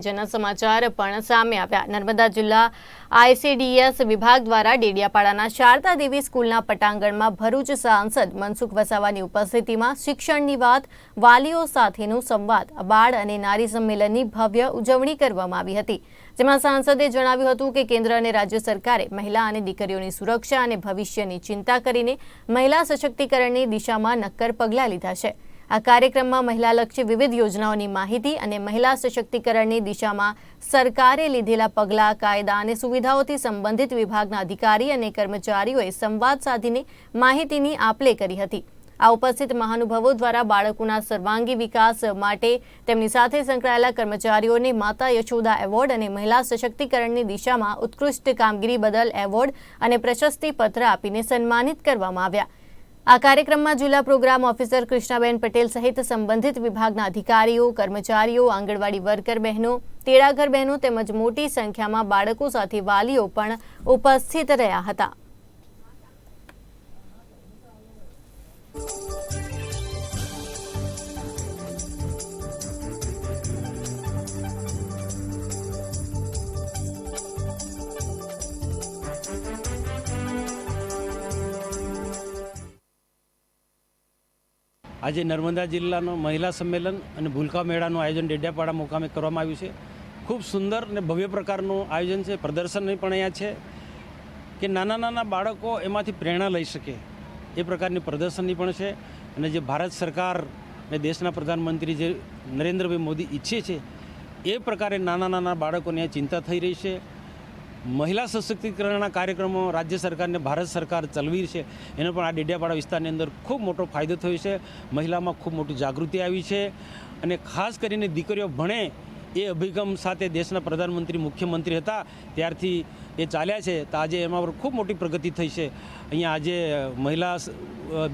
જેના સમાચાર પણ સામે આવ્યા. નર્મદા જિલ્લા આઈસીડીએસ વિભાગ દ્વારા ડેડિયાપાડાના શારદા દેવી સ્કૂલના પટાંગણમાં ભરૂચ સાંસદ મનસુખ વસાવાની ઉપસ્થિતિમાં શિક્ષણની વાત, વાલીઓ સાથેનો સંવાદ, બાળ અને નારી સંમેલનની ભવ્ય ઉજવણી કરવામાં આવી હતી. જેમાં સાંસદે જણાવ્યું હતું કે કેન્દ્ર અને રાજ્ય સરકારે મહિલા અને દીકરીઓની સુરક્ષા અને ભવિષ્યની ચિંતા કરીને મહિલા સશક્તિકરણની દિશામાં નક્કર પગલાં લીધા છે. આ કાર્યક્રમમાં મહિલાલક્ષી વિવિધ યોજનાઓની માહિતી અને મહિલા સશક્તિકરણની દિશામાં સરકારે લીધેલા પગલાં, કાયદા અને સુવિધાઓથી સંબંધિત વિભાગના અધિકારી અને કર્મચારીઓએ સંવાદ સાધીને માહિતીની આપલે કરી હતી. આ ઉપસ્થિત મહાનુભાવો દ્વારા બાળકોના સર્વાંગી વિકાસ માટે તેમની સાથે સંકળાયેલા કર્મચારીઓને માતા યશોદા એવોર્ડ અને મહિલા સશક્તિકરણની દિશામાં ઉત્કૃષ્ટ કામગીરી બદલ એવોર્ડ અને પ્રશસ્તિ પત્ર આપીને સન્માનિત કરવામાં આવ્યા. આ કાર્યક્રમમાં જિલ્લા પ્રોગ્રામ ઓફિસર કૃષ્ણાબેન પટેલ સહિત સંબંધિત વિભાગના અધિકારીઓ, કર્મચારીઓ, આંગણવાડી વર્કર બહેનો તેડાગર બહેનો તેમજ મોટી સંખ્યામાં બાળકો સાથે વાલીઓ પણ ઉપસ્થિત રહ્યા હતા. આજે નર્મદા જિલ્લાનો મહિલા સંમેલન અને ભૂલકા મેળાનું આયોજન ડેડિયાપાડા મુકામે કરવામાં આવ્યું છે. ખૂબ સુંદર અને ભવ્ય પ્રકારનું આયોજન છે. પ્રદર્શન પણ અહીંયા છે કે નાના નાના બાળકો એમાંથી પ્રેરણા લઈ શકે. એ પ્રકારની પ્રદર્શનની પણ છે. અને જે ભારત સરકાર અને દેશના પ્રધાનમંત્રી જે નરેન્દ્રભાઈ મોદી ઈચ્છે છે, એ પ્રકારે નાના નાના બાળકોની ચિંતા થઈ રહી છે. મહિલા સશક્તિકરણના કાર્યક્રમો રાજ્ય સરકારને ભારત સરકાર ચલવી છે. એનો પણ આ ડેડિયાપાડા વિસ્તારની અંદર ખૂબ મોટો ફાયદો થયો છે. મહિલામાં ખૂબ મોટી જાગૃતિ આવી છે અને ખાસ કરીને દીકરીઓ ભણે એ અભિગમ સાથે દેશના પ્રધાનમંત્રી, મુખ્યમંત્રી હતા ત્યારથી એ ચાલ્યા છે. તો આજે એમાં પર ખૂબ મોટી પ્રગતિ થઈ છે. અહીંયા આજે મહિલા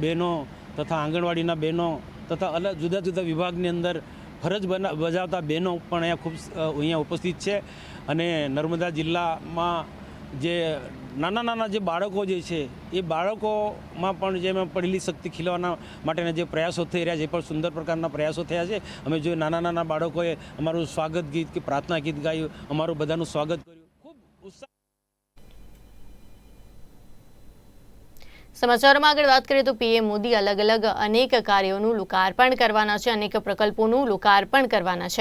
બહેનો તથા આંગણવાડીના બહેનો તથા અલગ જુદા જુદા વિભાગની અંદર ફરજ બજાવતા બહેનો પણ અહીંયા ખૂબ અહીંયા ઉપસ્થિત છે. અને નર્મદા જિલ્લામાં જે નાના નાના જે બાળકો જે છે, એ બાળકોમાં પણ જે પડેલી શક્તિ ખીલવાના માટેના જે પ્રયાસો થઈ રહ્યા છે, એ પણ સુંદર પ્રકારના પ્રયાસો થયા છે. અમે જો નાના નાના બાળકોએ અમારું સ્વાગત ગીત કે પ્રાર્થના ગીત ગાયું, અમારું બધાનું સ્વાગત કર્યું ખૂબ ઉત્સાહ સમાચારમાં આગળ વાત કરીએ તો પીએમ મોદી અલગ અલગ અનેક કાર્યોનું લોકાર્પણ કરવાના છે, અનેક પ્રકલ્પોનું લોકાર્પણ કરવાના છે.